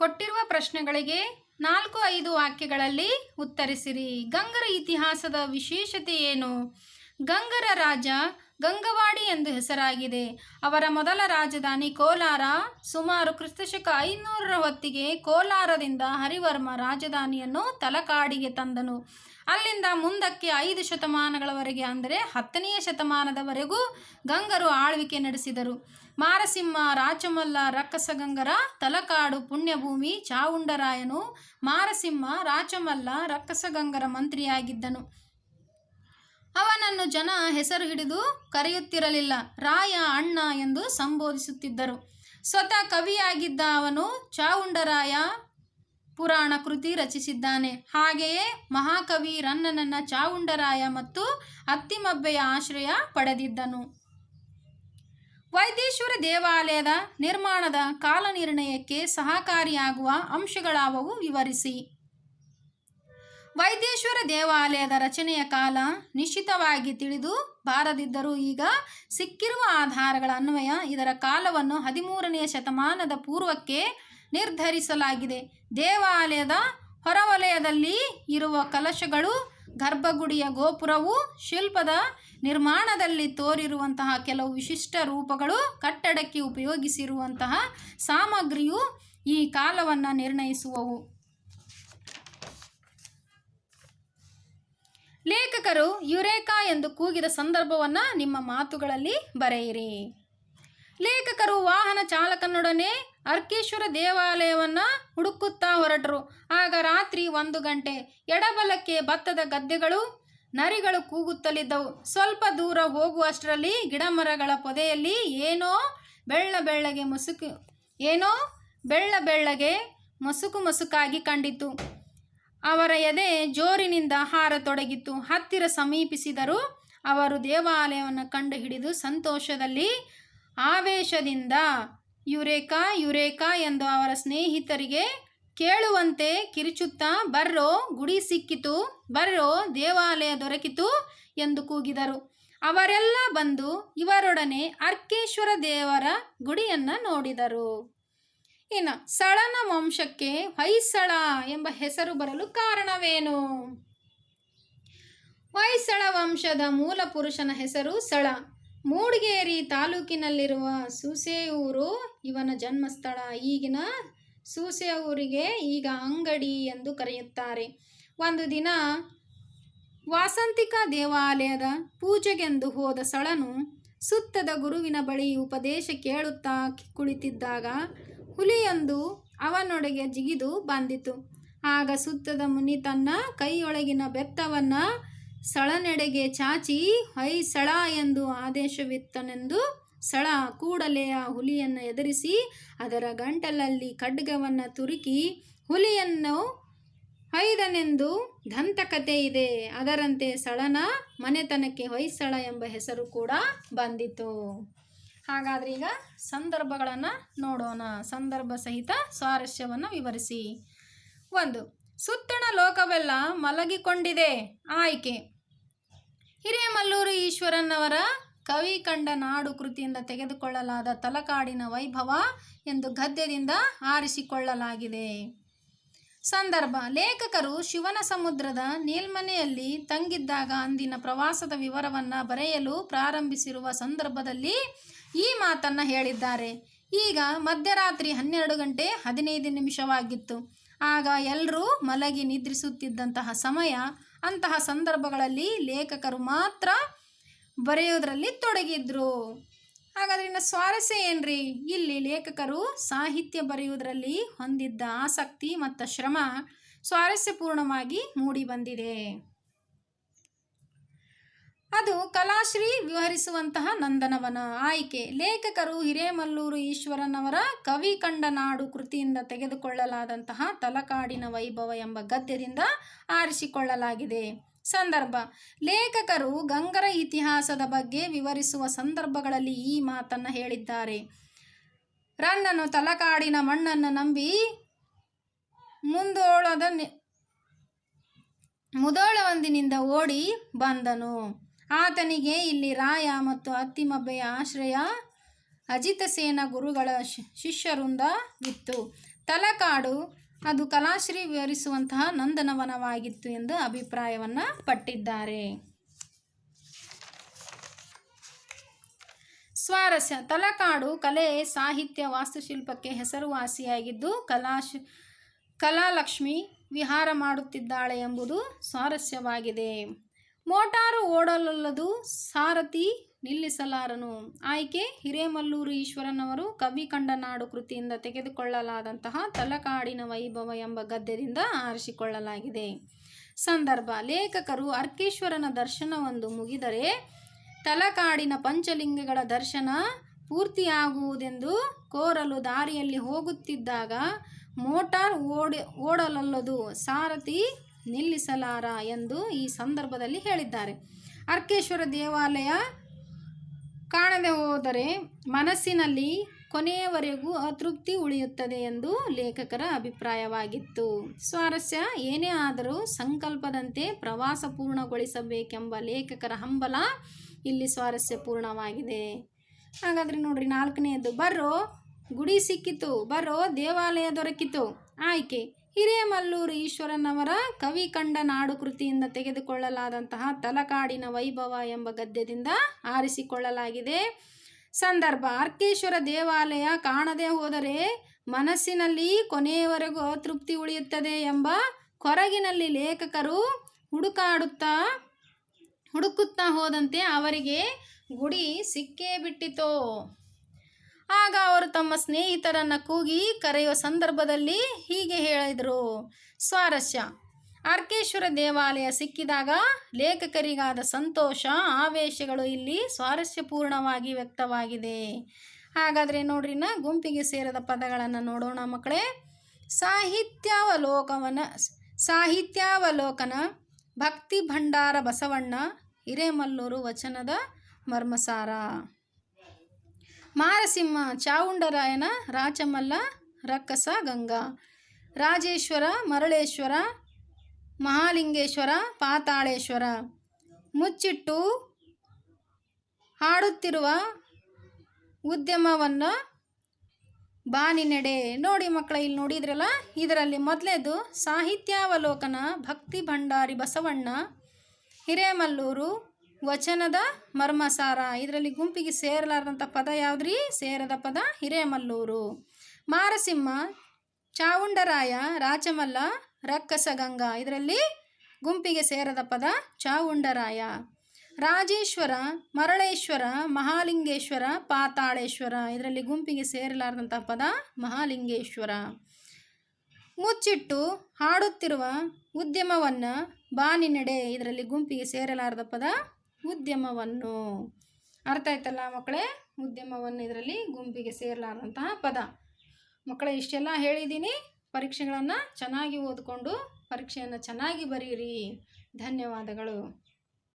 ಕೊಟ್ಟಿರುವ ಪ್ರಶ್ನೆಗಳಿಗೆ ನಾಲ್ಕು ಐದು ವಾಕ್ಯಗಳಲ್ಲಿ ಉತ್ತರಿಸಿರಿ. ಗಂಗರ ಇತಿಹಾಸದ ವಿಶೇಷತೆ ಏನು? ಗಂಗರ ರಾಜ ಗಂಗವಾಡಿ ಎಂದು ಹೆಸರಾಗಿದೆ. ಅವರ ಮೊದಲ ರಾಜಧಾನಿ ಕೋಲಾರ, ಸುಮಾರು ಕ್ರಿಸ್ತಶಕ ಐನೂರರ ಹೊತ್ತಿಗೆ ಕೋಲಾರದಿಂದ ಹರಿವರ್ಮ ರಾಜಧಾನಿಯನ್ನು ತಲಕಾಡಿಗೆ ತಂದನು. ಅಲ್ಲಿಂದ ಮುಂದಕ್ಕೆ ಐದು ಶತಮಾನಗಳವರೆಗೆ, ಅಂದರೆ ಹತ್ತನೆಯ ಶತಮಾನದವರೆಗೂ ಗಂಗರು ಆಳ್ವಿಕೆ ನಡೆಸಿದರು. ಮಾರಸಿಂಹ, ರಾಚಮಲ್ಲ, ರಕ್ಕಸಗಂಗರ, ತಲಕಾಡು, ಪುಣ್ಯಭೂಮಿ, ಚಾವುಂಡರಾಯನು ಮಾರಸಿಂಹ, ರಾಚಮಲ್ಲ, ರಕ್ಕಸಗಂಗರ ಮಂತ್ರಿಯಾಗಿದ್ದನು. ಅವನನ್ನು ಜನ ಹೆಸರು ಹಿಡಿದು ಕರೆಯುತ್ತಿರಲಿಲ್ಲ. ರಾಯ, ಅಣ್ಣ ಎಂದು ಸಂಬೋಧಿಸುತ್ತಿದ್ದರು. ಸ್ವತಃ ಕವಿಯಾಗಿದ್ದ ಅವನು ಚಾವುಂಡರಾಯ ಪುರಾಣ ಕೃತಿ ರಚಿಸಿದ್ದಾನೆ. ಹಾಗೆಯೇ ಮಹಾಕವಿ ರನ್ನನನ್ನ ಚಾವುಂಡರಾಯ ಮತ್ತು ಅತ್ತಿಮಬ್ಬೆಯ ಆಶ್ರಯ ಪಡೆದಿದ್ದನು. ವೈದೇಶ್ವರ ದೇವಾಲಯದ ನಿರ್ಮಾಣದ ಕಾಲನಿರ್ಣಯಕ್ಕೆ ಸಹಕಾರಿಯಾಗುವ ಅಂಶಗಳಾವವು ವಿವರಿಸಿ. ವೈದೇಶ್ವರ ದೇವಾಲಯದ ರಚನೆಯ ಕಾಲ ನಿಶ್ಚಿತವಾಗಿ ತಿಳಿದು ಬಾರದಿದ್ದರೂ ಈಗ ಸಿಕ್ಕಿರುವ ಆಧಾರಗಳ ಅನ್ವಯ ಇದರ ಕಾಲವನ್ನು ಹದಿಮೂರನೆಯ ಶತಮಾನದ ಪೂರ್ವಕ್ಕೆ ನಿರ್ಧರಿಸಲಾಗಿದೆ. ದೇವಾಲಯದ ಹೊರವಲಯದಲ್ಲಿ ಇರುವ ಕಲಶಗಳು ಗರ್ಭಗುಡಿಯ ಗೋಪುರವು ಶಿಲ್ಪದ ನಿರ್ಮಾಣದಲ್ಲಿ ತೋರಿರುವಂತಹ ಕೆಲವು ವಿಶಿಷ್ಟ ರೂಪಗಳು ಕಟ್ಟಡಕ್ಕೆ ಉಪಯೋಗಿಸಿರುವಂತಹ ಸಾಮಗ್ರಿಯು ಈ ಕಾಲವನ್ನು ನಿರ್ಣಯಿಸುವವು. ಲೇಖಕರು ಯುರೇಕಾ ಎಂದು ಕೂಗಿದ ಸಂದರ್ಭವನ್ನು ನಿಮ್ಮ ಮಾತುಗಳಲ್ಲಿ ಬರೆಯಿರಿ. ಲೇಖಕರು ವಾಹನ ಚಾಲಕನೊಡನೆ ಅರ್ಕೇಶ್ವರ ದೇವಾಲಯವನ್ನು ಹುಡುಕುತ್ತಾ ಹೊರಟರು. ಆಗ ರಾತ್ರಿ ಒಂದು ಗಂಟೆ ಎಡಬಲಕ್ಕೆ ಭತ್ತದ ಗದ್ದೆಗಳು, ನರಿಗಳು ಕೂಗುತ್ತಲಿದ್ದವು. ಸ್ವಲ್ಪ ದೂರ ಹೋಗುವಷ್ಟರಲ್ಲಿ ಗಿಡಮರಗಳ ಪೊದೆಯಲ್ಲಿ ಏನೋ ಬೆಳ್ಳ ಬೆಳ್ಳಗೆ ಮುಸುಕು, ಏನೋ ಬೆಳ್ಳ ಬೆಳ್ಳಗೆ ಮಸುಕು ಮಸುಕಾಗಿ ಕಂಡಿತು ಅವರ ಎದೆ ಜೋರಿನಿಂದ ಹಾರತೊಡಗಿತು ಹತ್ತಿರ ಸಮೀಪಿಸಿದರು ಅವರು ದೇವಾಲಯವನ್ನು ಕಂಡುಹಿಡಿದು ಸಂತೋಷದಲ್ಲಿ ಆವೇಶದಿಂದ ಯುರೇಕಾ ಯುರೇಕಾ ಎಂದು ಅವರ ಸ್ನೇಹಿತರಿಗೆ ಕೇಳುವಂತೆ ಕಿರುಚುತ್ತಾ, ಬರ್ರೋ, ಗುಡಿ ಸಿಕ್ಕಿತು, ಬರ್ರೋ, ದೇವಾಲಯ ದೊರಕಿತು ಎಂದು ಕೂಗಿದರು. ಅವರೆಲ್ಲ ಬಂದು ಇವರೊಡನೆ ಅರ್ಕೇಶ್ವರ ದೇವರ ಗುಡಿಯನ್ನು ನೋಡಿದರು. ಇನ್ನು ಸಳನ ವಂಶಕ್ಕೆ ಹೊಯ್ಸಳ ಎಂಬ ಹೆಸರು ಬರಲು ಕಾರಣವೇನು? ಹೊಯ್ಸಳ ವಂಶದ ಮೂಲ ಪುರುಷನ ಹೆಸರು ಸಳ. ಮೂಡಿಗೇರಿ ತಾಲೂಕಿನಲ್ಲಿರುವ ಊರು ಇವನ ಜನ್ಮಸ್ಥಳ. ಈಗಿನ ಸೂಸೆಯೂರಿಗೆ ಈಗ ಅಂಗಡಿ ಎಂದು ಕರೆಯುತ್ತಾರೆ. ಒಂದು ದಿನ ವಾಸಂತಿಕ ದೇವಾಲಯದ ಪೂಜೆಗೆಂದು ಹೋದ ಸಳನು ಸುತ್ತದ ಗುರುವಿನ ಬಳಿ ಉಪದೇಶ ಕೇಳುತ್ತಾ ಕುಳಿತಿದ್ದಾಗ ಹುಲಿಯೊಂದು ಅವನೊಡೆಗೆ ಜಿಗಿದು ಬಂದಿತು. ಆಗ ಸುತ್ತದ ಮುನಿ ತನ್ನ ಕೈಯೊಳಗಿನ ಬೆತ್ತವನ್ನ ಸಳನೆಡೆಗೆ ಚಾಚಿ, ಹೈ ಸಳ ಎಂದು ಆದೇಶವಿತ್ತನೆಂದು ಸಳ ಕೂಡಲೇ ಆ ಹುಲಿಯನ್ನು ಎದುರಿಸಿ, ಅದರ ಗಂಟಲಲ್ಲಿ ಖಡ್ಗವನ್ನು ತುರುಕಿ, ಹುಲಿಯನ್ನು ಹೊಯ್ದನೆಂದು ದಂತಕತೆ ಇದೆ, ಅದರಂತೆ ಸಳನ ಮನೆತನಕ್ಕೆ ಹೊಯ್ಸಳ ಎಂಬ ಹೆಸರು ಕೂಡ ಬಂದಿತು ಹಾಗಾದ್ರೆ ಈಗ ಸಂದರ್ಭಗಳನ್ನು ನೋಡೋಣ. ಸಂದರ್ಭ ಸಹಿತ ಸ್ವಾರಸ್ಯವನ್ನು ವಿವರಿಸಿ. ಒಂದು ಸುತ್ತಣ ಲೋಕವೆಲ್ಲ ಮಲಗಿಕೊಂಡಿದೆ. ಆಯ್ಕೆ. ಹಿರೇಮಲ್ಲೂರು ಈಶ್ವರನ್ನವರ ಕವಿ ಕಂಡ ನಾಡು ಕೃತಿಯಿಂದ ತೆಗೆದುಕೊಳ್ಳಲಾದ ತಲಕಾಡಿನ ವೈಭವ ಎಂದು ಗದ್ಯದಿಂದ ಆರಿಸಿಕೊಳ್ಳಲಾಗಿದೆ. ಸಂದರ್ಭ. ಲೇಖಕರು ಶಿವನ ಸಮುದ್ರದ ಮೇಲ್ಮನೆಯಲ್ಲಿ ತಂಗಿದ್ದಾಗ ಅಂದಿನ ಪ್ರವಾಸದ ವಿವರವನ್ನು ಬರೆಯಲು ಪ್ರಾರಂಭಿಸಿರುವ ಸಂದರ್ಭದಲ್ಲಿ ಈ ಮಾತನ್ನು ಹೇಳಿದ್ದಾರೆ. ಈಗ ಮಧ್ಯರಾತ್ರಿ ಹನ್ನೆರಡು ಗಂಟೆ ಹದಿನೈದು ನಿಮಿಷವಾಗಿತ್ತು. ಆಗ ಎಲ್ಲರೂ ಮಲಗಿ ನಿದ್ರಿಸುತ್ತಿದ್ದಂತಹ ಸಮಯ ಅಂತಹ ಸಂದರ್ಭಗಳಲ್ಲಿ ಲೇಖಕರು ಮಾತ್ರ ಬರೆಯೋದ್ರಲ್ಲಿ ತೊಡಗಿದ್ರು. ಹಾಗಾದ್ರೆ ಇನ್ನು ಸ್ವಾರಸ್ಯ ಏನ್ರಿ? ಇಲ್ಲಿ ಲೇಖಕರು ಸಾಹಿತ್ಯ ಬರೆಯುವುದರಲ್ಲಿ ಹೊಂದಿದ್ದ ಆಸಕ್ತಿ ಮತ್ತು ಶ್ರಮ ಸ್ವಾರಸ್ಯಪೂರ್ಣವಾಗಿ ಮೂಡಿ ಬಂದಿದೆ. ಅದು ಕಲಾಶ್ರೀ ವಿವರಿಸುವಂತಹ ನಂದನವನ ಆಯ್ಕೆ. ಲೇಖಕರು ಹಿರೇಮಲ್ಲೂರು ಈಶ್ವರನವರ ಕವಿ ಕಂಡ ನಾಡು ಕೃತಿಯಿಂದ ತೆಗೆದುಕೊಳ್ಳಲಾದಂತಹ ತಲಕಾಡಿನ ವೈಭವ ಎಂಬ ಗದ್ಯದಿಂದ ಆರಿಸಿಕೊಳ್ಳಲಾಗಿದೆ. ಸಂದರ್ಭ. ಲೇಖಕರು ಗಂಗರ ಇತಿಹಾಸದ ಬಗ್ಗೆ ವಿವರಿಸುವ ಸಂದರ್ಭಗಳಲ್ಲಿ ಈ ಮಾತನ್ನು ಹೇಳಿದ್ದಾರೆ. ರನ್ನನು ತಲಕಾಡಿನ ಮಣ್ಣನ್ನು ನಂಬಿ ಮುಂದೋಳದ ಮುದೋಳವಂದಿನಿಂದ ಓಡಿ ಬಂದನು. ಆತನಿಗೆ ಇಲ್ಲಿ ರಾಯ ಮತ್ತು ಅತ್ತಿಮಬ್ಬೆಯ ಆಶ್ರಯ ಅಜಿತಸೇನ ಗುರುಗಳ ಶಿ- ಶಿಷ್ಯವೃಂದ ಇತ್ತು. ತಲಕಾಡು, ಅದು ಕಲಾಶ್ರೀ ವಿವರಿಸುವಂತಹ ನಂದನವನವಾಗಿತ್ತು ಎಂದು ಅಭಿಪ್ರಾಯವನ್ನು ಪಟ್ಟಿದ್ದಾರೆ. ಸ್ವಾರಸ್ಯ, ತಲಕಾಡು ಕಲೆ, ಸಾಹಿತ್ಯ, ವಾಸ್ತುಶಿಲ್ಪಕ್ಕೆ ಹೆಸರುವಾಸಿಯಾಗಿದ್ದು ಕಲಾಶ್, ಕಲಾಲಕ್ಷ್ಮಿ ವಿಹಾರ ಮಾಡುತ್ತಿದ್ದಾಳೆ ಎಂಬುದು ಸ್ವಾರಸ್ಯವಾಗಿದೆ. ಮೋಟಾರು ಓಡಲಲ್ಲದು ಸಾರಥಿ ನಿಲ್ಲಿಸಲಾರನು. ಆಯ್ಕೆ, ಹಿರೇಮಲ್ಲೂರು ಈಶ್ವರನವರು ಕವಿ ಕಂಡನಾಡು ಕೃತಿಯಿಂದ ತೆಗೆದುಕೊಳ್ಳಲಾದಂತಹ ತಲಕಾಡಿನ ವೈಭವ ಎಂಬ ಗದ್ಯದಿಂದ ಆರಿಸಿಕೊಳ್ಳಲಾಗಿದೆ. ಸಂದರ್ಭ, ಲೇಖಕರು ಅರ್ಕೇಶ್ವರನ ದರ್ಶನವೊಂದು ಮುಗಿದರೆ ತಲಕಾಡಿನ ಪಂಚಲಿಂಗಗಳ ದರ್ಶನ ಪೂರ್ತಿಯಾಗುವುದೆಂದು ಕೋರಲು ದಾರಿಯಲ್ಲಿ ಹೋಗುತ್ತಿದ್ದಾಗ ಮೋಟಾರ್ ಓಡಿ, ಓಡಲಲ್ಲದು ಸಾರಥಿ ನಿಲ್ಲಿಸಲಾರ ಎಂದು ಈ ಸಂದರ್ಭದಲ್ಲಿ ಹೇಳಿದ್ದಾರೆ. ಅರ್ಕೇಶ್ವರ ದೇವಾಲಯ ಕಾಣದೆ ಹೋದರೆ ಮನಸ್ಸಿನಲ್ಲಿ ಕೊನೆಯವರೆಗೂ ಅತೃಪ್ತಿ ಉಳಿಯುತ್ತದೆ ಎಂದು ಲೇಖಕರ ಅಭಿಪ್ರಾಯವಾಗಿತ್ತು. ಸ್ವಾರಸ್ಯ ಏನೇ ಆದರೂ ಸಂಕಲ್ಪದಂತೆ ಪ್ರವಾಸ ಪೂರ್ಣಗೊಳಿಸಬೇಕೆಂಬ ಲೇಖಕರ ಹಂಬಲ ಇಲ್ಲಿ ಸ್ವಾರಸ್ಯ ಪೂರ್ಣವಾಗಿದೆ. ಹಾಗಾದರೆ ನೋಡ್ರಿ ನಾಲ್ಕನೆಯದು ಬರೋ ಗುಡಿ ಸಿಕ್ಕಿತು ಬರೋ ದೇವಾಲಯ ದೊರಕಿತು. ಆಯ್ಕೆ. ಹಿರೇಮಲ್ಲೂರು ಈಶ್ವರನವರ ಕವಿ ಕಂಡ ನಾಡು ಕೃತಿಯಿಂದ ತೆಗೆದುಕೊಳ್ಳಲಾದಂತಹ ತಲಕಾಡಿನ ವೈಭವ ಎಂಬ ಗದ್ಯದಿಂದ ಆರಿಸಿಕೊಳ್ಳಲಾಗಿದೆ. ಸಂದರ್ಭ, ಅರ್ಕೇಶ್ವರ ದೇವಾಲಯ ಕಾಣದೆ ಹೋದರೆ ಮನಸ್ಸಿನಲ್ಲಿ ಕೊನೆಯವರೆಗೂ ಅತೃಪ್ತಿ ಉಳಿಯುತ್ತದೆ ಎಂಬ ಕೊರಗಿನಲ್ಲಿ ಲೇಖಕರು ಹುಡುಕಾಡುತ್ತಾ, ಹುಡುಕುತ್ತಾ ಹೋದಂತೆ ಅವರಿಗೆ ಗುಡಿ ಸಿಕ್ಕೇ ಬಿಟ್ಟಿತೋ. ಆಗ ಅವರು ತಮ್ಮ ಸ್ನೇಹಿತರನ್ನು ಕೂಗಿ ಕರೆಯುವ ಸಂದರ್ಭದಲ್ಲಿ ಹೀಗೆ ಹೇಳಿದರು. ಸ್ವಾರಸ್ಯ. ಅರ್ಕೇಶ್ವರ ದೇವಾಲಯ ಸಿಕ್ಕಿದಾಗ ಲೇಖಕರಿಗಾದ ಸಂತೋಷ, ಆವೇಶಗಳು ಇಲ್ಲಿ ಸ್ವಾರಸ್ಯಪೂರ್ಣವಾಗಿ ವ್ಯಕ್ತವಾಗಿದೆ. ಹಾಗಾದರೆ ನಾ ಗುಂಪಿಗೆ ಸೇರಿದ ಪದಗಳನ್ನು ನೋಡೋಣ ಮಕ್ಕಳೇ. ಸಾಹಿತ್ಯಾವಲೋಕವನ, ಸಾಹಿತ್ಯಾವಲೋಕನ, ಭಕ್ತಿ ಭಂಡಾರ ಬಸವಣ್ಣ, ಹಿರೇಮಲ್ಲೂರು ವಚನದ ಮರ್ಮಸಾರ. ಮಾರಸಿಂಹ, ಚಾವುಂಡರಾಯನ, ರಾಚಮಲ್ಲ, ರಕ್ಕಸ, ಗಂಗಾ. ರಾಜೇಶ್ವರ, ಮರಳೇಶ್ವರ, ಮಹಾಲಿಂಗೇಶ್ವರ, ಪಾತಾಳೇಶ್ವರ. ಮುಚ್ಚಿಟ್ಟು ಹಾಡುತ್ತಿರುವ ಉದ್ಯಮವನ್ನು ಬಾನಿನೆಡೆ. ನೋಡಿ ಮಕ್ಕಳ, ಇಲ್ಲಿ ನೋಡಿದ್ರಲ್ಲ? ಇದರಲ್ಲಿ ಮೊದಲೇದು ಸಾಹಿತ್ಯಾವಲೋಕನ ಭಕ್ತಿ ಭಂಡಾರಿ ಬಸವಣ್ಣ ಹಿರೇಮಲ್ಲೂರು ವಚನದ ಮರ್ಮಸಾರ. ಇದರಲ್ಲಿ ಗುಂಪಿಗೆ ಸೇರಲಾರದಂಥ ಪದ ಯಾವುದ್ರಿ? ಸೇರದ ಪದ ಹಿರೇಮಲ್ಲೂರು. ಮಾರಸಿಂಹ, ಚಾವುಂಡರಾಯ, ರಾಚಮಲ್ಲ, ರಕ್ಕಸಗಂಗಾ. ಇದರಲ್ಲಿ ಗುಂಪಿಗೆ ಸೇರದ ಪದ ಚಾವುಂಡರಾಯ. ರಾಜೇಶ್ವರ, ಮರಳೇಶ್ವರ, ಮಹಾಲಿಂಗೇಶ್ವರ, ಪಾತಾಳೇಶ್ವರ. ಇದರಲ್ಲಿ ಗುಂಪಿಗೆ ಸೇರಲಾರದಂಥ ಪದ ಮಹಾಲಿಂಗೇಶ್ವರ. ಮುಚ್ಚಿಟ್ಟು ಹಾಡುತ್ತಿರುವ ಉದ್ಯಮವನ್ನು ಬಾನಿನೆಡೆ. ಇದರಲ್ಲಿ ಗುಂಪಿಗೆ ಸೇರಲಾರದ ಪದ ಉದ್ಯಮವನ್ನು. ಅರ್ಥ ಆಯ್ತಲ್ಲ ಮಕ್ಕಳೇ? ಉದ್ಯಮವನ್ನು ಇದರಲ್ಲಿ ಗುಂಪಿಗೆ ಸೇರಲಾರಂತಹ ಪದ. ಮಕ್ಕಳೇ, ಇಷ್ಟೆಲ್ಲ ಹೇಳಿದ್ದೀನಿ. ಪರೀಕ್ಷೆಗಳನ್ನು ಚೆನ್ನಾಗಿ ಓದಿಕೊಂಡು ಪರೀಕ್ಷೆಯನ್ನು ಚೆನ್ನಾಗಿ ಬರೀರಿ. ಧನ್ಯವಾದಗಳು.